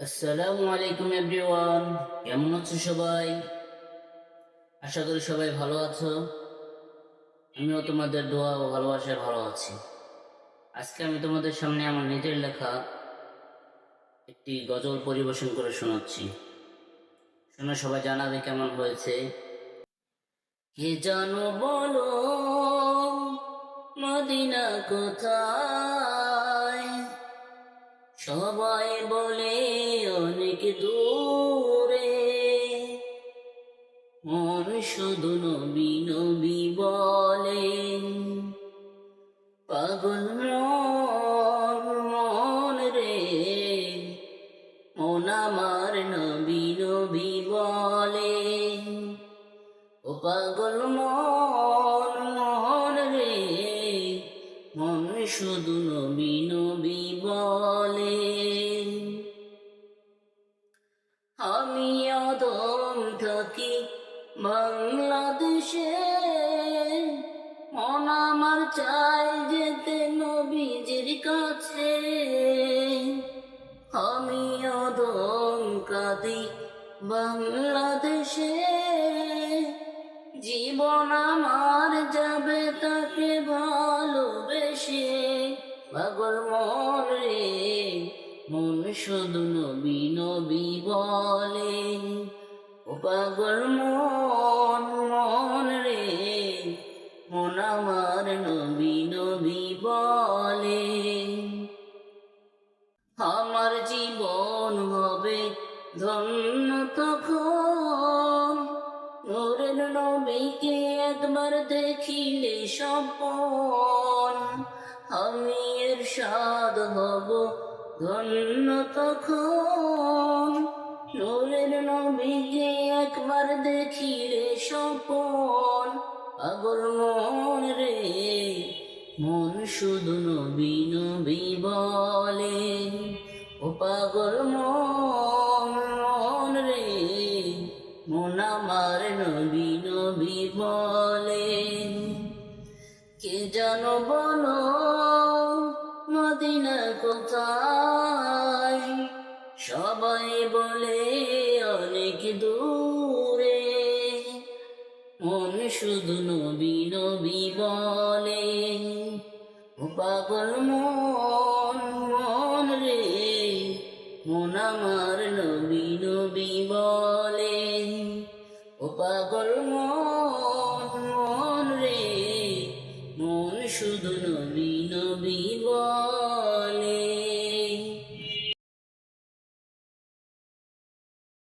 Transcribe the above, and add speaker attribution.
Speaker 1: আসসালামু আলাইকুম, এভরিওয়ান। কেমন আছো সবাই? আশা করি সবাই ভালো আছো। আমিও তোমাদের দোয়া ও ভালোবাসায় ভালো আছি। আজকে আমি তোমাদের সামনে আমার নিজের লেখা একটি গজল পরিবেশন করে শোনাচ্ছি। শুনে, সবাই জানাবে কেমন হয়েছে। কে জানো বলো, মদিনা কোথায়? সবাই বলে অনেক দূরে। মন শুধু নবী নবী বলে পাগল মন রে। মন আমার নবী নবী বলে ও পাগল মন শুধু নবী নবী বলে। আমি অদম থাকি বাংলাদেশে, মন আমার চাই যেতে নবীজির কাছে। আমি অদম কাঁদি বাংলাদেশে, জীবন আমার যাবে তাকে শুধু নবী নবী বলে, ও পাগল মন মন রে, মন আমার নবী নবী বলে। আমার জীবন হবে ধন্য তখন, নূরের নবীকে একবার দেখিলে স্বপন, আমি এর স্বাদ হব ধন্য তখন নূরের নবীকে একবার দেখিলে স্বপন পাগল মন রে, মন শুধু নবী নবী বলে। ও পাগল মন মন রে, মন আমার নবী নবী বলে। কে বলো মদিনা কোথায়? সবাই বলে অনেক দূরে। মন শুধু নবী নবী বলে। পাগল মন মন রে, মন আমার নবী নবী বলে। ও পাগল মন মন রে, মন শুধু